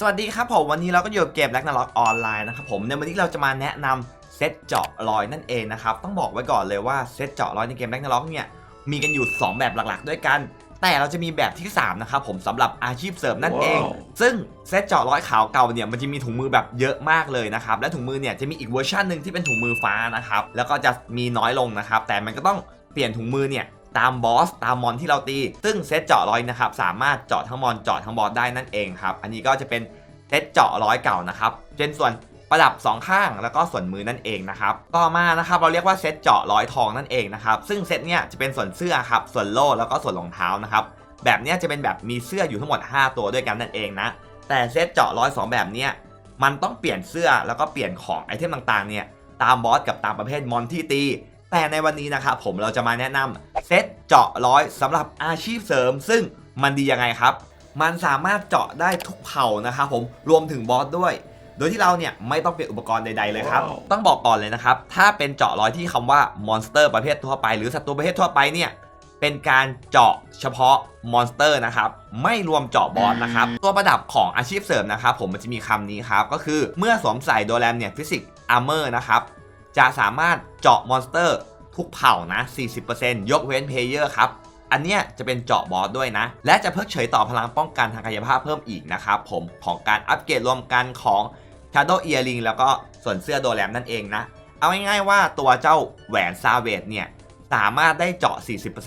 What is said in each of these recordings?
สวัสดีครับผมวันนี้เราก็อยู่กับเกมแล็กนาล็อกออนไลน์นะครับผมในวันนี้เราจะมาแนะนำเซตเจาะรอยนั่นเองนะครับต้องบอกไว้ก่อนเลยว่าเซตเจาะรอยในเกมแล็กนาล็อกเนี่ยมีกันอยู่ 2 แบบหลักๆ ด้วยกัน แต่เราจะมีแบบที่ 3 นะครับผมสำหรับอาชีพเสริมนั่นเองว้าวซึ่งเซตเจาะร้อยขาวเก่าเนี่ยมันจะมีถุงมือแบบเยอะมากเลยนะครับและถุงมือเนี่ยจะมีอีกเวอร์ชันหนึ่งที่เป็นถุงมือฟ้านะครับแล้วก็จะมีน้อยลงนะครับแต่มันก็ต้องเปลี่ยนถุงมือเนี่ย ตามบอสตามมอนที่เราตี ซึ่งเซตเจาะร้อยนะครับสามารถเจาะทั้งมอนเจาะทั้งบอสได้นั่นเองครับอันนี้ก็จะเป็นเซตเจาะร้อยเก่านะครับเป็นส่วนประดับสองข้างแล้วก็ส่วนมือนั่นเองนะครับต่อมานะครับเราเรียกว่าเซตเจาะร้อยทองนั่นเองนะครับซึ่งเซตเนี่ยจะเป็นส่วนเสื้อครับส่วนโล่แล้วก็ส่วนรองเท้านะครับแบบเนี้ยจะเป็นแบบมีเสื้ออยู่ทั้งหมด 5 ตัวด้วยกันนั่นเองนะแต่เซตเจาะร้อยสองแบบเนี้ยมันต้องเปลี่ยนเสื้อแล้วก็เปลี่ยนของไอเทมต่างๆเนี่ยตามบอสกับตามประเภทมอนที่ตี แต่ในวันนี้นะครับผมเราจะมาแนะนำเซตเจาะร้อยสำหรับอาชีพเสริม ซึ่งมันดียังไงครับ มันสามารถเจาะได้ทุกเผ่านะครับผมรวมถึงบอสด้วย โดยที่เราเนี่ยไม่ต้องเปลี่ยนอุปกรณ์ใดๆเลยครับว้าวต้องบอกก่อนเลยนะครับ ถ้าเป็นเจาะร้อยที่คำว่ามอนสเตอร์ประเภททั่วไปหรือสัตว์ตัวประเภททั่วไปเนี่ยเป็นการเจาะเฉพาะมอนสเตอร์นะครับ ไม่รวมเจาะบอสนะครับ ตัวประดับของอาชีพเสริมนะครับ ผมมันจะมีคำนี้ครับ ก็คือเมื่อสวมใส่โดแรมเนี่ยฟิสิกอาร์เมอร์นะครับ จะสามารถเจาะมอนสเตอร์ทุกเผ่านะ 40%ยกเว้นเพลเยอร์ครับ อันเนี้ยจะเป็นเจาะบอสด้วยนะ และจะเพิกเฉยต่อพลังป้องกันทางกายภาพเพิ่มอีกนะครับผมของการอัปเกรดรวมกันของ Shadow Earring แล้วก็ส่วนเสื้อโดแรมนั่นเองนะ เอาง่ายๆว่าตัวเจ้าแหวนซาเวตเนี่ยสามารถได้เจาะ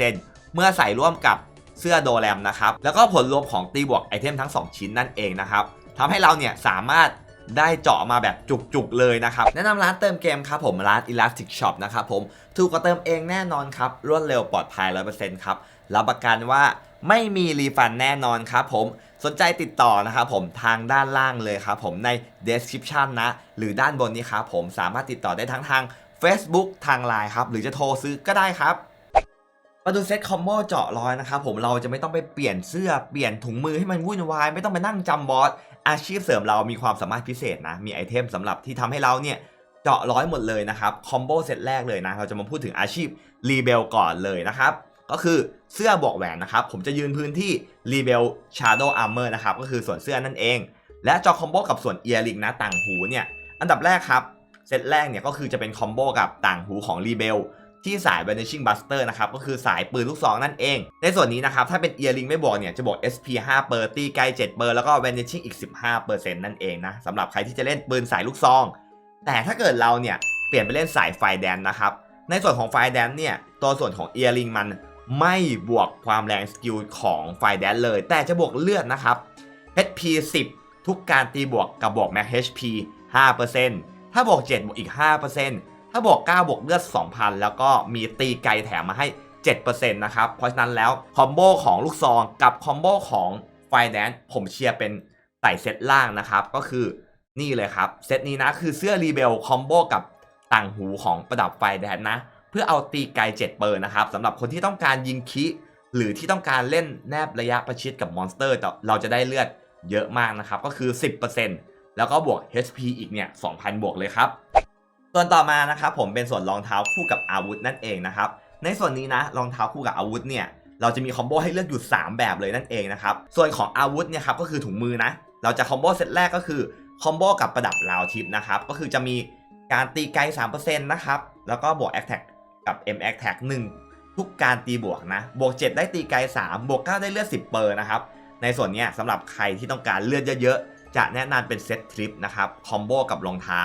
40%เมื่อใส่ร่วมกับเสื้อโดแรมนะครับ แล้วก็ผลรวมของตีบวกไอเทมทั้ง 2 ชิ้นนั่นเองนะครับทำให้เราเนี่ยสามารถ ได้เจาะมาแบบจุกๆเลยนะครับ แนะนำร้านเติมเกมครับผมร้าน Elastic Shop นะครับผมถูกกว่าเติมเองแน่นอนครับรวดเร็วปลอดภัย 100%ครับรับประกันว่าไม่มีรีฟันแน่นอนครับผมสนใจติดต่อนะครับผมทางด้านล่างเลยครับผมใน description นะ หรือด้านบนนี้ครับผมสามารถติดต่อได้ทั้งทาง Facebook ทาง Line ครับ หรือจะโทรซื้อก็ได้ครับ มาดูเซตคอมโบเจาะร้อยนะครับผมเราจะไม่ต้องไปเปลี่ยนเสื้อเปลี่ยนถุงมือให้มันวุ่นวาย ไม่ต้องไปนั่งจำบอสอาชีพเสริมเรามีความสามารถพิเศษนะ มีไอเทมสำหรับที่ทำให้เราเนี่ยเจาะร้อยหมดเลยนะครับคอมโบเซตแรกเลยนะ เราจะมาพูดถึงอาชีพรีเบลก่อนเลยนะครับก็คือเสื้อบวกแหวนนะครับ ผมจะยืนพื้นที่รีเบลชาร์โดอาร์เมอร์นะครับ ก็คือส่วนเสื้อนั่นเอง และเจอคอมโบกับส่วนเอียริงนะต่างหูเนี่ย อันดับแรกครับ เซตแรกเนี่ยก็คือจะเป็นคอมโบกับต่างหูของรีเบล ที่สาย Vanishing Buster นะครับก็คือสายปืนลูกซองนั่นเอง ในส่วนนี้นะครับถ้าเป็น Earring ไม่บวกเนี่ยจะบวก SP 5เปอร์ตีไกล7เปอร์แล้วก็ Vanishing อีก 15เปอร์เซ็นต์นั่นเองนะสำหรับใครที่จะเล่นปืนสายลูกซอง แต่ถ้าเกิดเราเนี่ยเปลี่ยนไปเล่นสายไฟแดนนะครับในส่วนของไฟแดนเนี่ยตัวส่วนของ Earring มันไม่บวกความแรงสกิลของไฟแดนเลย แต่จะบวกเลือดนะครับ HP 10 ทุกการตีบวกกับบวก Max HP 5%ถ้าบวก 7 บวกอีก 5% ถ้าบวก9บวกเลือด 2,000 แล้วก็มีตีไกลแถมมาให้ 7%นะครับ เพราะฉะนั้นแล้วคอมโบของลูกซองกับคอมโบของไฟแดนซ์ผมเชียร์เป็นใส่เซตล่างนะครับ ก็คือนี่เลยครับ เซตนี้นะคือเสื้อรีเบลคอมโบกับต่างหูของประดับไฟแดนนะ เพื่อเอาตีไกล7เปอร์นะครับสำหรับคนที่ต้องการยิงคิหรือที่ต้องการเล่นแนบระยะประชิดกับมอนสเตอร์เราจะได้เลือดเยอะมากนะครับ ก็คือ 10%แล้วก็บวก HP อีกเนี่ย2,000 บวกเลยครับ ส่วนต่อมานะครับผมเป็นส่วนรองเท้าคู่กับอาวุธนั่นเองนะครับในส่วนนี้นะรองเท้าคู่กับอาวุธเนี่ยเราจะมีคอมโบให้เลือกอยู่ 3 แบบเลยนั่นเองนะครับส่วนของอาวุธเนี่ยครับก็คือถุงมือนะเราจะคอมโบเซตแรกก็คือคอมโบกับประดับราวทิปนะครับก็คือจะมีการตีไกล3%นะครับแล้วก็บวก a อ t a c กับ M a t a c 1ทุกการตีบวกนะบวก 7 ได้ตีไกล3บวก 9 ได้เลือด 10 เปอร์นะครับในส่วนนี้สำหรับใครที่ต้องการเลือดเยอะๆจะแนะนำเป็นเซตทริปนะครับคอมโบกับรองเท้า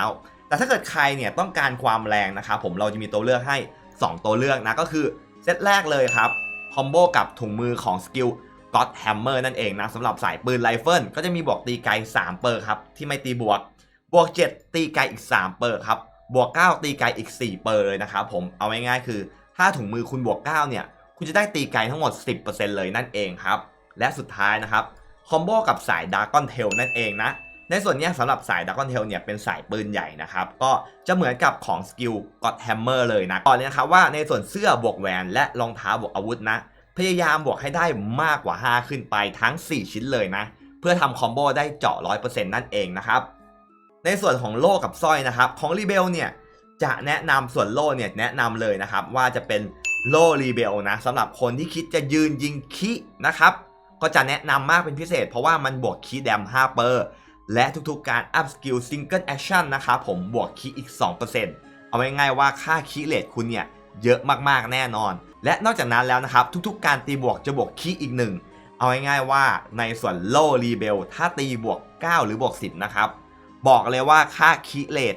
แต่ถ้าเกิดใครเนี่ยต้องการความแรงนะครับผมเราจะมีตัวเลือกให้ 2 ตัวเลือกนะก็คือเซตแรกเลยครับคอมโบกับถุงมือของสกิล God Hammer นั่นเองนะสำหรับสายปืนไรเฟิลก็จะมีบวกตีไกล3เปอร์ครับที่ไม่ตีบวก บวก 7 ตีไกลอีก 3 เปอร์ครับบวก 9 ตีไกลอีก 4 เปอร์เลยนะครับผมเอาง่ายๆคือ ถ้าถุงมือคุณบวก 9 เนี่ย คุณจะได้ตีไกลทั้งหมด 10%เลยนั่นเองครับ และสุดท้ายนะครับคอมโบกับสายด a r ก o n Tail นั่นเองนะ ในส่วนนี้สำหรับสายด a r ก o n Tail เนี่ยเป็นสายปืนใหญ่นะครับก็จะเหมือนกับของสกิล God Hammer เลยนะก่อนเลยนะครับว่าในส่วนเสื้อบวกแหวนและรองเท้าบวกอาวุธนะพยายามบวกให้ได้มากกว่า 5 ขึ้นไปทั้ง 4 ชิ้นเลยนะ เพื่อทำคอมโบได้เจาะ 100%นั่นเองนะครับ ในส่วนของโล่กับสร้อยนะครับ ของรีเบลเนี่ยจะแนะนำส่วนโล่เนี่ยแนะนำเลยนะครับ ว่าจะเป็นโล่รีเบลนะสำหรับคนที่คิดจะยืนยิงคินะครับ ก็จะแนะนำมากเป็นพิเศษ เพราะว่ามันบวกคีแดม5เปอร์ และทุกๆการ up skill single action นะครับผมบวกคีย์อีก 2%เอาไว้ง่ายว่าค่าคีย์เลทคุณเนี่ยเยอะมากๆแน่นอน และนอกจากนั้นแล้วนะครับ ทุกๆ การตีบวกจะบวกคีย์อีกหนึ่งเอาง่ายๆว่าในส่วนโลรีเบลถ้าตีบวก 9 หรือบวก 10 นะครับ บอกเลยว่าค่าคีย์เลท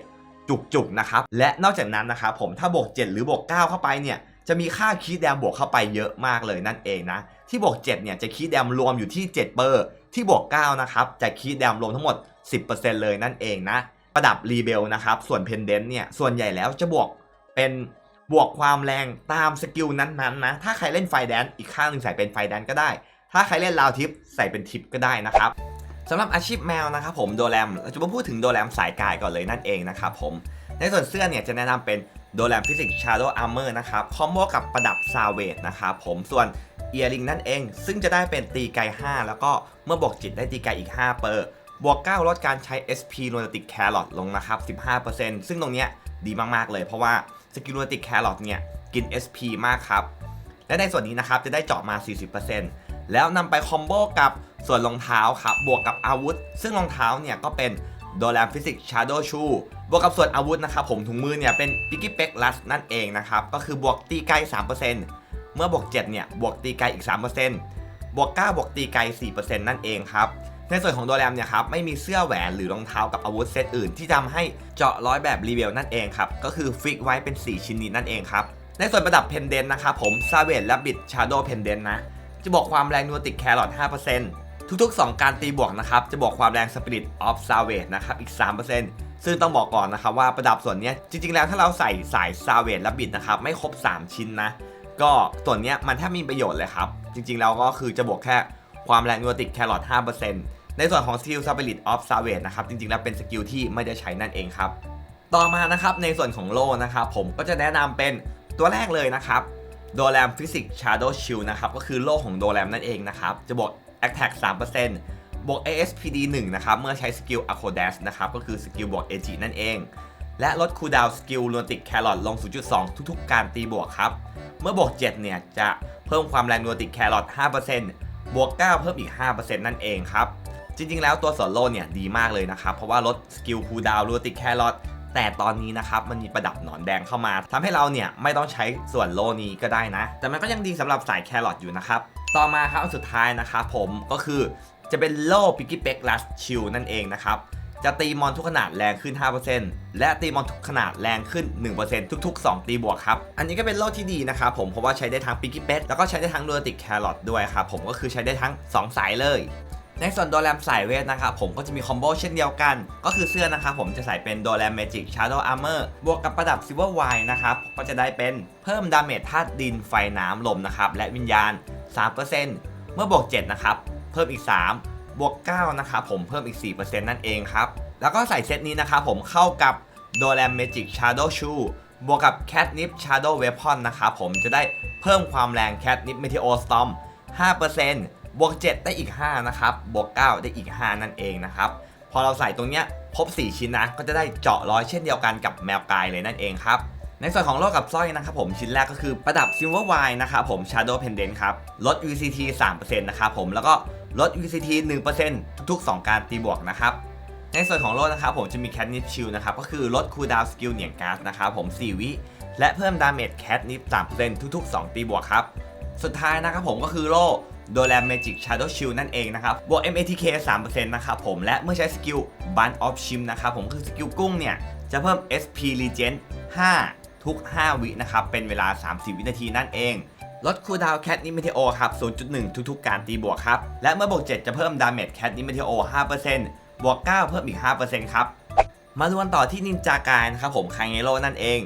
จุกๆนะครับ และนอกจากนั้นนะครับผมถ้าบวก 7 หรือบวก 9 เข้าไปเนี่ยจะมีค่าคีย์แดมบวกเข้าไปเยอะมากเลยนั่นเองนะ ที่บวก 7 เนี่ยจะคีย์แดมรวมอยู่ที่ 7 เปอร์ ที่บวก 9 นะครับ จะคีย์แดมรวมทั้งหมด 10%เลยนั่นเองนะ ประดับรีเบลนะครับ ส่วนเพนเดนต์เนี่ย ส่วนใหญ่แล้วจะบวกเป็นบวกความแรงตามสกิลนั้นๆนะ ถ้าใครเล่นไฟแดนอีกข้างหนึ่งใส่เป็นไฟแดนก็ได้ ถ้าใครเล่นลาวทิปใส่เป็นทิปก็ได้นะครับสำหรับอาชีพแมวนะครับผมโดแรมเราจะมาพูดถึงโดแรมสายกายก่อนเลยนั่นเองนะครับผม ในส่วนเสื้อเนี่ยจะแนะนำเป็นโดแรมฟิสิกส์ชาร์โดอาร์เมอร์นะครับ คอมโบกับประดับซาเวดนะครับผม ส่วน เอียริงนั่นเอง ซึ่งจะได้เป็นตีไกล5แล้วก็เมื่อบวกจิตได้ตีไกลอีก 5 เปอร์ บวก 9 ลดการใช้ SP โ u นติกแครอทลงนะครับ 15%ซึ่งตรงเนี้ยดีมาก ๆ เลยเพราะว่าสกิลโนติกแครอทเนี่ยกิน SP มากครับ และในส่วนนี้นะครับจะได้เจาะมา 40%แล้วนำไปคอมโบกับส่วนรองเท้าครับบวกกับอาวุธ ซึ่งรองเท้าเนี่ยก็เป็นโดแรมฟิสิกชาร์โดชูบวกกับส่วนอาวุธนะครับผมถุงมือเนี่ยเป็นปิกกี้เป็กลัสนั่นเองนะครับก็คือบวกตีไกล3% เมื่อบวก7เนี่ยบวกตีไกลอีก 3%บวก9บวกตีไกล 4%นั่นเองครับในส่วนของโดแรมเนี่ยครับไม่มีเสื้อแหวนหรือรองเท้ากับอาวุธเซตอื่น ที่ทำให้เจาะร้อยแบบรีเวลนั่นเองครับก็คือฟิกไว้เป็น 4 ชิ้นนี้นั่นเองครับในส่วนประดับเพนเดนนะครับผมซาเวดและบิดชาร์โดเพนเดนนะจะบอกความแรงนูติกแครอท5%ทุกๆ 2 การตีบวกนะครับจะบอกความแรงสปิริตออฟซาเวดนะครับอีก 3%ซึ่งต้องบอกก่อนนะครับว่าประดับส่วนนี้จริงๆแล้วถ้าเราใส่สายซาเวดและบิดนะครับไม่ครบ 3 ชิ้นนะ ก็ส่วนนี้มันแทบมีประโยชน์เลยครับ จริงๆแล้วก็คือจะบวกแค่ความแรงนูติกแครอท5%ในส่วนของสกิลสปิริตออฟซาเวดนะครับ จริงๆแล้วเป็นสกิลที่ไม่ได้ใช้นั่นเองครับ ต่อมานะครับในส่วนของโล่นะครับผมก็จะแนะนำเป็นตัวแรกเลยนะครับโดแรมฟิสิกชาร์โดชิลนะครับก็คือโล่ของโดแรมนั่นเองนะครับ จะบวก Attack 3%บวก ASPD 1นะครับเมื่อใช้สกิล a c o d a s นะครับก็คือสกิลบวก AG นั่นเอง และลดคูลดาวน์สกิล Lunatic Carrot ลง 0.2 ทุกๆ การตีบวกครับ เมื่อบวก 7 เนี่ย จะเพิ่มความแรง Lunatic Carrot 5%บวก 9 เพิ่มอีก 5%นั่นเองครับ จริงๆ แล้วตัวส่วนโลเนี่ยดีมากเลยนะครับ เพราะว่าลดสกิลคูลดาวน์ Lunatic Carrot แต่ตอนนี้นะครับมันมีประดับหนอนแดงเข้ามาทำให้เราเนี่ยไม่ต้องใช้ส่วนโลนี้ก็ได้นะ แต่มันก็ยังดีสำหรับสายแครอทอยู่นะครับต่อมาครับอันสุดท้ายนะครับผมก็คือจะเป็นโล่ปิกกี้เป็กลัสชิลนั่นเองนะครับ จะตีมอนทุกขนาดแรงขึ้น 5%และตีมอนทุกขนาดแรงขึ้น 1%ทุก ๆ 2 ตีบวกครับ อันนี้ก็เป็นโล่ที่ดีนะครับผมเพราะว่าใช้ได้ทั้งปิกกี้เป็กแล้วก็ใช้ได้ทั้งลูติกแครอทด้วยครับผมก็คือใช้ได้ทั้ง 2 สายเลยในส่วนโดแรมสายเวทนะครับผมก็จะมีคอมโบเช่นเดียวกัน ก็คือเสื้อนะครับผมจะใส่เป็นโดแรมเมจิกชาร์โดอาร์เมอร์บวกกับประดับซิลเวอร์ไวนะครับก็จะได้เป็นเพิ่มดาเมจธาตุดินไฟน้ำลมนะครับและวิญญาณ 3%เมื่อบวก 7 นะครับ เพิ่มอีก 3 บวก9นะครับผมเพิ่มอีก 4%นั่นเองครับ แล้วก็ใส่เซตนี้นะครับผมเข้ากับโดแรมเมจิกชาร์โดชูบวกกับแคทนิปชาร์โดเวพอนนะครับผมจะได้เพิ่มความแรงแคทนิปเมทิโอสตอม5%บวก 7 ได้อีก 5 นะครับ บวก 9 ได้อีก 5 นั่นเองนะครับ พอเราใส่ตรงเนี้ยครบ 4 ชิ้นนะ ก็จะได้เจาะร้อยเช่นเดียวกันกับแมวกายเลยนั่นเองครับ ในส่วนของโล่กับสร้อยนะครับผมชิ้นแรกก็คือประดับ Silver Wine นะครับผม Shadow Pendant ครับ ลด UCT 3%นะครับผมแล้วก็ ลด UCT 1%ทุกๆ 2 การตีบวกนะครับ ในส่วนของโล่นะครับผมจะมี Catnip Shield นะครับก็คือลดคูลดาวน์สกิลเหนี่ยงก๊าซนะครับผม 4 วิและเพิ่มดาเมจ Catnip 3%ทุกๆ 2 ตีบวกครับ สุดท้ายนะครับผมก็คือโล่โดแรมเมจิกชาร์โดชิลนั่นเองนะครับ บวก MATK 3%นะครับผม และเมื่อใช้สกิล Bun of Shim นะครับผมคือสกิลกุ้งเนี่ย จะเพิ่ม SP Regen 5 ทุก 5 วินะครับ เป็นเวลา 30 วินาทีนั่นเอง ลดคูลดาวแคทนิเมเทโอครับ 0.1 ทุกๆ การตีบวกครับ และเมื่อบวก 7 จะเพิ่มดาเมจแคทนิเมเทโอ 5%บวก 9 เพิ่มอีก 5%ครับ มาดูกันต่อที่นินจากายนะครับผมคางเงโร่นั่นเอง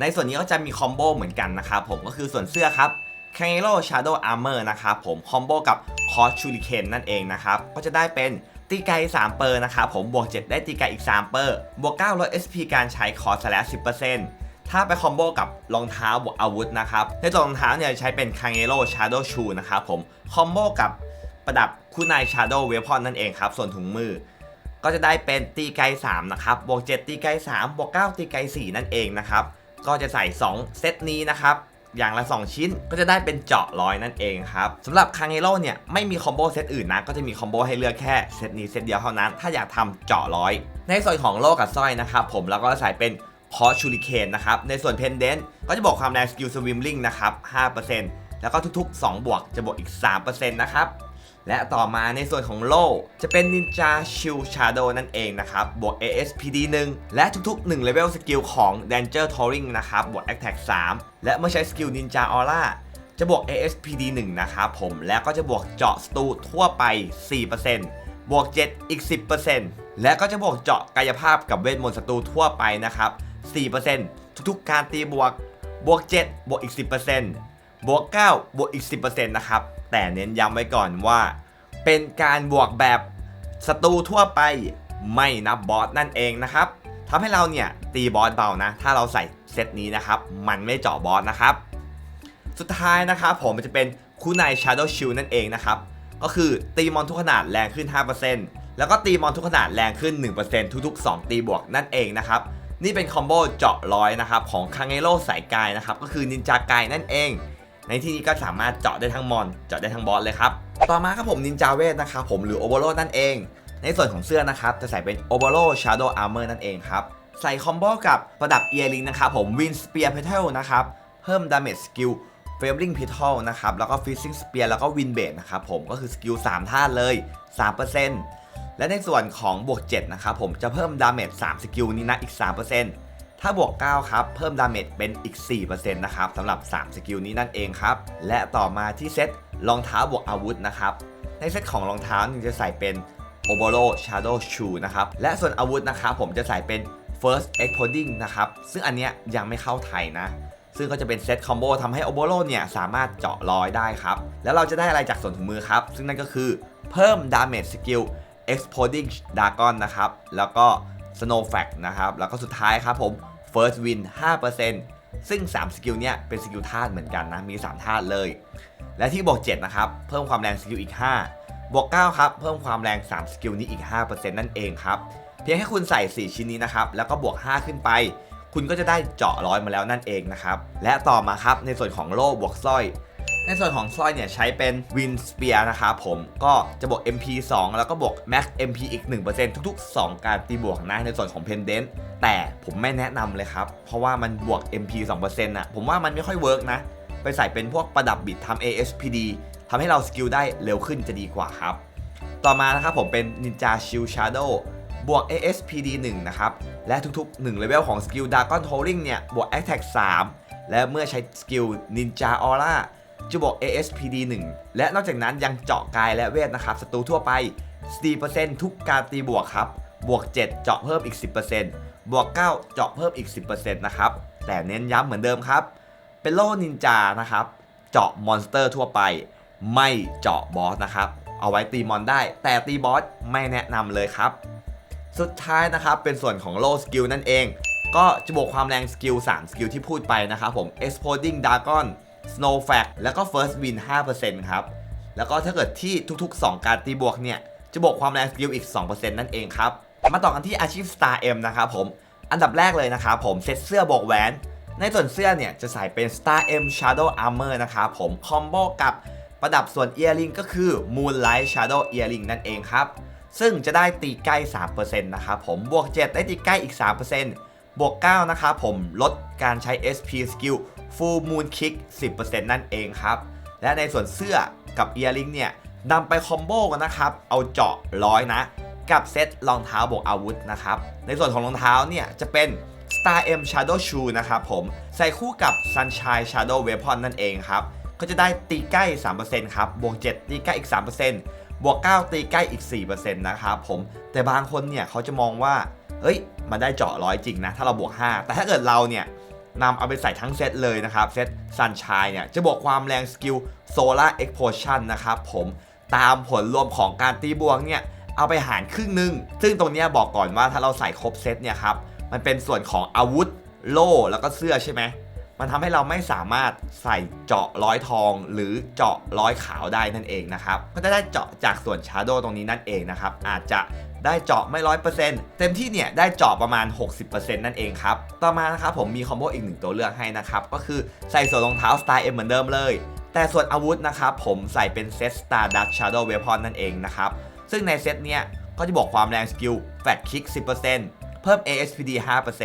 ในส่วนนี้ก็จะมีคอมโบเหมือนกันนะครับผมก็คือส่วนเสื้อครับ k a n g e r o Shadow Armor นะครับผมคอมโบกับ c o s t Shuriken นั่นเองนะครับก็จะได้เป็นตีไก3เปอร์นะครับผมบวก 7 ได้ตีไกอีก 3 เปอร์บวก9ลด SP การใช้คอสแล้ว10% ถ้าไปคอมโบกับรองเท้าบวกอาวุธนะครับ ในตัวรองเท้าเนี่ยใช้เป็น k a n g e r o Shadow Shoe นะครับผม คอมโบกับประดับคู่นาย Shadow Weapon นั่นเองครับ ส่วนถุงมือ ก็จะได้เป็นตีไกล3นะครับ บวก 7 ตีไกล3บวก 9 ตีไกล4นั่นเองนะครับ ก็จะใส่ 2 เซตนี้นะครับอย่างละ 2 ชิ้นก็จะได้เป็นเจาะร้อยนั่นเองครับสำหรับคางเ e โ o เนี่ยไม่มีคอมโบเซตอื่นนะ ก็จะมีคอมโบให้เลือกแค่เซตนี้เซตเดียวเท่านั้น ถ้าอยากทำเจาะร้อย ในส่วนของโล่กับสร้อยนะครับผมแล้วก็ใส่เป็น คอชูริเคนนะครับ ในส่วนเพนเดนต์ก็จะบอกความแรงสกิลสวิมลิงนะครับ 5%แล้วก็ทุกๆ 2 บวกจะบวกอีก 3%นะครับ และต่อมาในส่วนของโล่จะเป็น Ninja Shield Shadow นั่นเองนะครับ บวก ASPD 1 และทุกๆ1 level สกิลของ Danger Touring นะครับ บวก Attack 3 และเมื่อใช้สกิล Ninja Aura จะบวก ASPD 1 นะครับผม แล้วก็จะบวกเจาะสตูทั่วไป 4%บวก 7 อีก 10%และก็จะบวกเจาะกายภาพกับเวทมนต์ศัตรูทั่วไปนะครับ 4%ทุกๆ การตีบวก บวก 7 บวกอีก 10%บวก 9 บวกอีก 10%นะครับ แต่เน้นย้ำไว้ก่อนว่า เป็นการบวกแบบศัตรูทั่วไปไม่นับบอสนั่นเองนะครับทำให้เราเนี่ยตีบอสเบานะ ถ้าเราใส่เซตนี้นะครับ มันไม่เจาะบอสนะครับ สุดท้ายนะครับผมมันจะเป็นคูไน Shadow Shield นั่นเองนะครับ ก็คือตีมอนทุกขนาดแรงขึ้น 5%แล้วก็ตีมอนทุกขนาดแรงขึ้น 1%ทุกๆ 2 ตีบวกนั่นเองนะครับ นี่เป็นคอมโบเจาะร้อยนะครับของคางเ e โ o สายกายนะครับก็คือนินจากายนั่นเอง ในที่นี้ก็สามารถเจาะได้ทั้งมอน เจาะได้ทั้งบอสเลยครับ ต่อมาครับผมนินจาเวทนะครับผมหรือโอเ r โ o นั่นเอง ในส่วนของเสื้อนะครับจะใส่เป็นโอเ r โ o ชาร์โดอาร์เมอร์นั่นเองครับใส่คอมโบกับประดับเอียริงนะครับผมวินสเปียร์เพเทลนะครับเพิ่มดาเมจสกิลเฟลลิงพิทลนะครับแล้วก็ฟิซซิ่งสเปียร์แล้วก็วินเบดนะครับผมก็คือสกิล3ท่าเลย 3% และในส่วนของบวก7นะครับผมจะเพิ่มดาเมจ3สกิลนี้นะอีก 3%ถ้าบวก9ครับเพิ่มดาเมจเป็นอีก 4%นะครับสำหรับ 3 สกิลนี้นั่นเองครับ และต่อมาที่เซตรองเท้าบวกอาวุธนะครับ ในเซตของรองเท้านี่จะใส่เป็น o b o r o Shadow Shoe นะครับ และส่วนอาวุธนะครับผมจะใส่เป็น First Exploding นะครับ ซึ่งอันเนี้ยยังไม่เข้าไทยนะ ซึ่งก็จะเป็นเซตคอมโบทำให้ o b o r o เนี่ยสามารถเจาะรอยได้ครับ แล้วเราจะได้อะไรจากส่วนถุงมือครับ ซึ่งนั่นก็คือเพิ่ม Damage Skill Exploding Dragon นะครับ แล้วก็ Snow f a c นะครับ แล้วก็สุดท้ายครับผม First Win 5%ซึ่ง 3 สกิลเนี้ยเป็นสกิลธาตุเหมือนกันนะ มี 3 ธาตุเลย และที่บวก7 นะครับ เพิ่มความแรงสกิลอีก 5 บวก 9 ครับ เพิ่มความแรง 3 สกิลนี้อีก 5%นั่นเองครับ เพียงแค่คุณใส่ 4 ชิ้นนี้นะครับ แล้วก็บวก 5 ขึ้นไป คุณก็จะได้เจาะร้อยมาแล้วนั่นเองนะครับ และต่อมาครับ ในส่วนของโล่บวกสร้อย ในส่วนของสร้อยเนี่ยใช้เป็น Win Spear นะครับผมก็จะบวก MP 2 แล้วก็บวก Max MP อีก 1%ทุกๆ 2 การตีบวกนะในส่วนของ Pendant แต่ผมไม่แนะนำเลยครับ เพราะว่ามันบวก MP 2%น่ะผมว่ามันไม่ค่อยเวิร์กนะ ไปใส่เป็นพวกประดับบิดทำ ASPD ทำให้เราสกิลได้เร็วขึ้นจะดีกว่าครับ ต่อมานะครับผมเป็น Ninja Shield Shadow บวก ASPD 1 นะครับ และทุกๆ1เลเวลของสกิล Dragon Tolling เนี่ย บวก Attack 3 และเมื่อใช้สกิล Ninja Aura จะบวก ASPD 1 และนอกจากนั้นยังเจาะกายและเวทนะครับศัตรูทั่วไป 4%ทุกการตีบวกครับ บวก 7 เจาะเพิ่มอีก 10%บวก 9 เจาะเพิ่มอีก 10%นะครับ แต่เน้นย้ำเหมือนเดิมครับ เป็นโล่นินจานะครับ เจาะมอนสเตอร์ทั่วไป ไม่เจาะบอสนะครับ เอาไว้ตีมอนได้ แต่ตีบอสไม่แนะนำเลยครับ สุดท้ายนะครับเป็นส่วนของโล่สกิลนั่นเอง ก็จะบวกความแรงสกิล 3 สกิลที่พูดไปนะครับผม Exploding Dragon Snow f a c แล้วก็ First Win 5%ครับ แล้วก็ถ้าเกิดที่ทุกๆ 2 การตีบวกเนี่ย จะบวกความแรงสกิลอีก 2%นั่นเองครับ มาต่อกันที่อาชีพ Star M นะครับผม อันดับแรกเลยนะครับผมเซตเสื้อบวกแหวน ในส่วนเสื้อเนี่ย จะใส่เป็น Star M Shadow Armor นะครับผม คอมโบกับประดับส่วน Earring ก็คือ Moonlight Shadow Earring นั่นเองครับ ซึ่งจะได้ตีใกล้ 3%นะครับผม บวก 7 ได้ตีใกล้อีก 3%บวก 9 นะครับผม ลดการใช้ SP Skill Full Moon Kick 10%นั่นเองครับ และในส่วนเสื้อกับ Earring เนี่ยนำไปคอมโบกันนะครับ เอาเจาะร้อยนะ กับเซตรองเท้าบวกอาวุธนะครับ ในส่วนของรองเท้าเนี่ยจะเป็น Star M Shadow Shoe นะครับผม ใส่คู่กับ Sunshine Shadow Weapon นั่นเองครับ ก็จะได้ตีใกล้ 3%ครับ บวก 7 ตีใกล้อีก 3%บวก 9 ตีใกล้อีก 4%นะครับผม แต่บางคนเนี่ยเขาจะมองว่า เอ้ย มันได้เจาะร้อยจริงนะ ถ้าเราบวก 5 แต่ถ้าเกิดเราเนี่ย นำเอาไปใส่ทั้งเซตเลยนะครับ เซต Sunshine เนี่ย จะบวกความแรงสกิล Solar Explosion นะครับผมตามผลรวมของการตีบวกเนี่ย เอาไปหารครึ่งหนึ่ง ซึ่งตรงนี้บอกก่อนว่าถ้าเราใส่ครบเซตเนี่ยครับ มันเป็นส่วนของอาวุธ โล่ แล้วก็เสื้อใช่ไหม มันทำให้เราไม่สามารถใส่เจาะร้อยทอง หรือเจาะร้อยขาวได้นั่นเองนะครับ ก็จะได้เจาะจากส่วนชาร์โดตรงนี้นั่นเองนะครับ อาจจะ ได้เจาะไม่ร้อยเปอร์เซ็นต์เต็มที่เนี่ยได้เจาะประมาณ 60%นั่นเองครับ ต่อมานะครับผมมีคอมโบอีกหนึ่งตัวเลือกให้นะครับ ก็คือใส่ส่วนรองเท้าสไตล์เอ็มเหมือนเดิมเลย แต่ส่วนอาวุธนะครับผมใส่เป็นเซต Star Dust Shadow Weapon นั่นเองนะครับ ซึ่งในเซตเนี้ยก็จะบอกความแรงสกิลแฟตคิก 10%เพิ่ม ASPD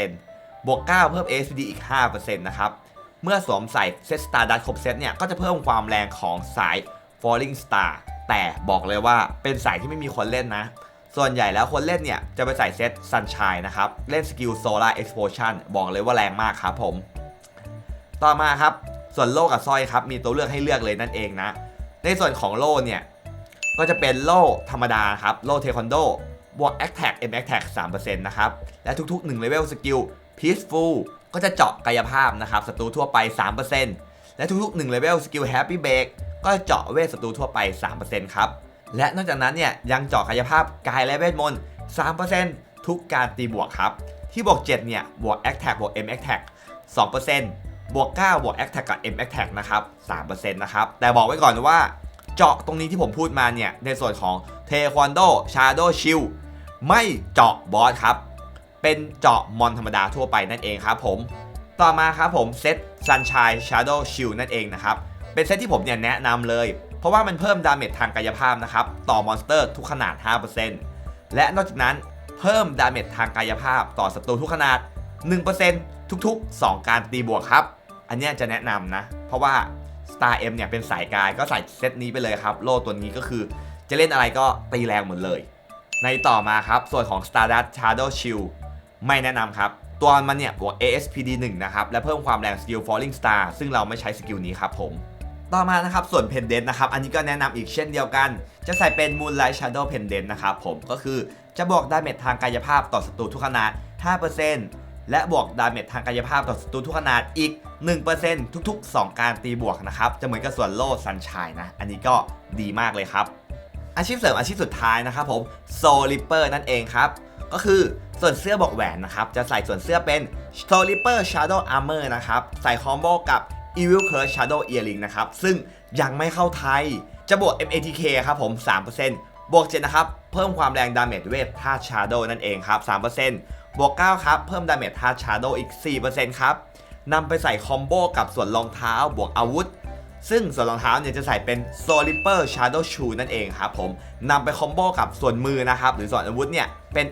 5%บวก 9 เพิ่ม ASPD อีก 5%นะครับ เมื่อสวมใส่เซต Star Dust ครบเซตเนี่ยก็จะเพิ่มความแรงของสาย Falling Star แต่บอกเลยว่าเป็นสายที่ไม่มีคนเล่นนะ ส่วนใหญ่แล้วคนเล่นเนี่ย จะไปใส่เซต Sunshine นะครับ เล่นสกิล Solar Explosion บอกเลยว่าแรงมากครับผม ต่อมาครับ ส่วนโล่กับสร้อยครับ มีตัวเลือกให้เลือกเลยนั่นเองนะ ในส่วนของโล่เนี่ย ก็จะเป็นโล่ธรรมดาครับ โล่เทควันโด บวก a t t a c M a t t a c 3%นต์นะครับ และทุกๆ1 level สกิล Peaceful ก็จะเจาะกายภาพนะครับศัตรูทั่วไป 3%และทุกๆ1 level สกิล Happy Break ก็จะเจาะเวทศัตรูทั่วไป 3%ครับ และนอกจากนั้นเนี่ยยังเจาะกายภาพกายและเวทมนต์3%ทุกการตีบวกครับ ที่บวก 7 เนี่ย บวก a t t a c บวก M a t t a c 2%บวก 9 บวก a t t a c กับ M a t t a c นะครับ3%นะครับ แต่บอกไว้ก่อนว่า เจาะตรงนี้ที่ผมพูดมาเนี่ย ในส่วนของเทควันโดชาโดชิลไม่เจาะบอสครับ เป็นเจาะมอนธรรมดาทั่วไปนั่นเองครับผม ต่อมาครับผมเซต Sunshine Shadow Shield นั่นเองนะครับ เป็นเซตที่ผมเนี่ยแนะนำเลย เพราะว่ามันเพิ่มดาเมจทางกายภาพนะครับต่อมอนสเตอร์ทุกขนาด 5%และนอกจากนั้นเพิ่มดาเมจทางกายภาพต่อศัตรูทุกขนาด 1%ทุกๆ 2 การตีบวกครับ อันนี้จะแนะนำนะ เพราะว่า Star M เนี่ยเป็นสายกายก็ใส่เซตนี้ไปเลยครับ โล่ตัวนี้ก็คือจะเล่นอะไรก็ตีแรงหมดเลย ในต่อมาครับ ส่วนของ Stardust Shadow Shield ไม่แนะนำครับ ตัวมันเนี่ยบวก ASPD 1นะครับ และเพิ่มความแรงสกิล Falling Star ซึ่งเราไม่ใช้สกิลนี้ครับผม ต่อมานะครับส่วน Pendant นะครับอันนี้ก็แนะนำอีกเช่นเดียวกัน จะใส่เป็น Moonlight Shadow Pendant นะครับผมก็คือจะบอกดาเมจทางกายภาพต่อศัตรูทุกขนาด 5%และบวกดาเมจทางกายภาพต่อศัตรูทุกขนาดอีก 1%ทุกๆ 2 การตีบวกนะครับจะเหมือนกับส่วนโล่ Sunshine นะ อันนี้ก็ดีมากเลยครับ อาชีพเสริมอาชีพสุดท้ายนะครับผม Soul Reaper นั่นเองครับก็คือส่วนเสื้อบอกแหวนนะครับจะใส่ส่วนเสื้อเป็น Soul Reaper Shadow Armor นะครับใส่คอมโบกับ Evil Curse Shadow Earring นะครับ ซึ่งยังไม่เข้าไทย จะบวก MATK ครับผม 3%บวก 7 นะครับ เพิ่มความแรงดาเมจเวทธาตุ Shadow นั่นเองครับ 3%บวก 9 ครับ เพิ่มดาเมจธาตุ Shadow อีก 4%ครับนำไปใส่คอมโบกับส่วนรองเท้าบวกอาวุธ ซึ่งส่วนรองเท้าเนี่ยจะใส่เป็น s o l i p e r Shadow Shoe นั่นเองครับผมนำไปคอมโบกับส่วนมือนะครับ หรือส่วนอาวุธเนี่ยเป็น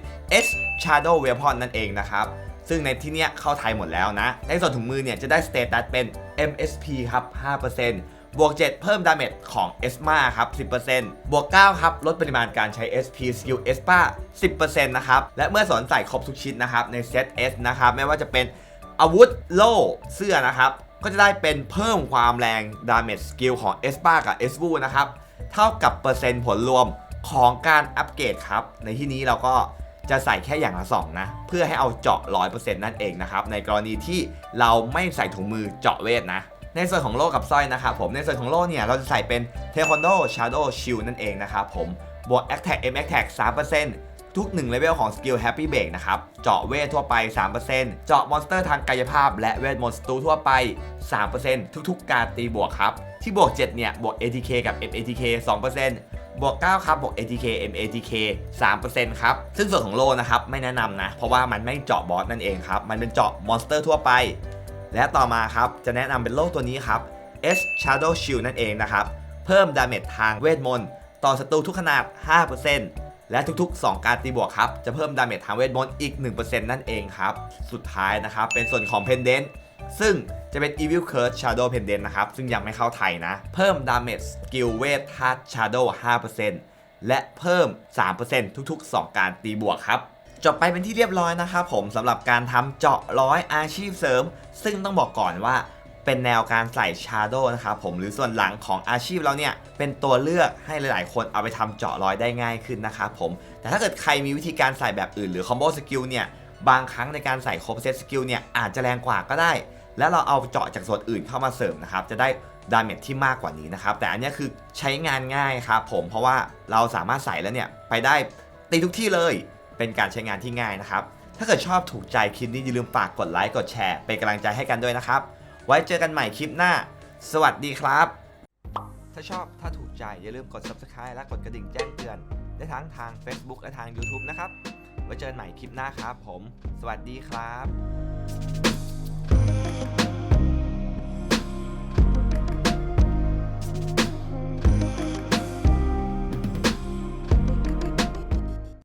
S Shadow Weapon นั่นเองนะครับ ซึ่งในที่เนี้ยเข้าไทยหมดแล้วนะ ในส่วนถุงมือเนี่ยจะได้สเตตัสเป็น MSP ครับ 5%บวก 7 เพิ่มดาเมจของ ESMA ครับ 10%บวก 9 ครับ ลดปริมาณการใช้ SP Skill ESPA 10%นะครับ และเมื่อสอนใส่ครบทุกชิ้นนะครับ ในเซต S นะครับ ไม่ว่าจะเป็นอาวุธโล่เสื้อนะครับ ก็จะได้เป็นเพิ่มความแรงดาเมจสกิลของ e s p a กับ e s v u นะครับ เท่ากับเปอร์เซ็นต์ผลรวมของการอัปเกรดครับ ในที่นี้เราก็ จะใส่แค่อย่างละ2นะ เพื่อให้เอาเจาะ 100%นั่นเองนะครับ ในกรณีที่เราไม่ใส่ถุงมือเจาะเวทนะ ในส่วนของโล่กับสร้อยนะครับผม ในส่วนของโล่เนี่ยเราจะใส่เป็นเทควันโดชาร์โดชิลนั่นเองนะครับผม บวกแอคแท็กเอ็มแอคแท็ก ทุก1เลเวลของสกิล Happy Break นะครับ เจาะเวททั่วไป 3%เจาะมอนสเตอร์ทางกายภาพ และเวทมนต์ศัตรูทั่วไป 3%ทุกๆ การตีบวกครับ ที่บวก 7 เนี่ย บวก ATK กับ MATK 2%บวก 9 ครับ บวก ATK MATK 3%ครับ ซึ่งส่วนของโลนะครับ ไม่แนะนำนะ เพราะว่ามันไม่เจาะบอสนั่นเองครับ มันเป็นเจาะมอนสเตอร์ทั่วไป และต่อมาครับ จะแนะนำเป็นโล่ตัวนี้ครับ S Shadow Shield นั่นเองนะครับ เพิ่มดาเมจทางเวทมนต์ ต่อศัตรูทุกขนาด 5% และทุกๆ 2 การตีบวกครับ จะเพิ่มดาเมจทางเวทมนต์อีก 1%นั่นเองครับ สุดท้ายนะครับ เป็นส่วนของ Pendant ซึ่งจะเป็น Evil Curse Shadow Pendant นะครับ ซึ่งยังไม่เข้าไทยนะ เพิ่มดาเมจสกิลเวทธาตุ Shadow 5%และเพิ่ม 3%ทุก ๆ 2 การตีบวกครับ จบไปเป็นที่เรียบร้อยนะครับผมสำหรับการทำเจาะร้อยอาชีพเสริม ซึ่งต้องบอกก่อนว่า เป็นแนวการใส่ชาร์โดนะครับผมหรือส่วนหลังของอาชีพเราเนี่ยเป็นตัวเลือกให้หลาย ๆ คนเอาไปทำเจาะรอยได้ง่ายขึ้นนะครับผมแต่ถ้าเกิดใครมีวิธีการใส่แบบอื่นหรือคอมโบสกิลเนี่ยบางครั้งในการใส่ครบเซตสกิลเนี่ยอาจจะแรงกว่าก็ได้ แล้วเราเอาเจาะจากส่วนอื่นเข้ามาเสริมนะครับจะได้ดาเมจที่มากกว่านี้นะครับแต่อันนี้คือใช้งานง่ายครับผมเพราะว่าเราสามารถใส่แล้วเนี่ยไปได้ตีทุกที่เลยเป็นการใช้งานที่ง่ายนะครับถ้าเกิดชอบถูกใจคลิปนี้อย่าลืมฝากกดไลค์กดแชร์เป็นกำลังใจให้กันด้วยนะครับ ไว้เจอกันใหม่คลิปหน้า สวัสดีครับ ถ้าชอบถ้าถูกใจอย่าลืมกด subscribe และกดกระดิ่งแจ้งเตือน ได้ทั้งทาง Facebook และทาง YouTube นะครับ ไว้เจอกันใหม่คลิปหน้าครับผม สวัสดีครับ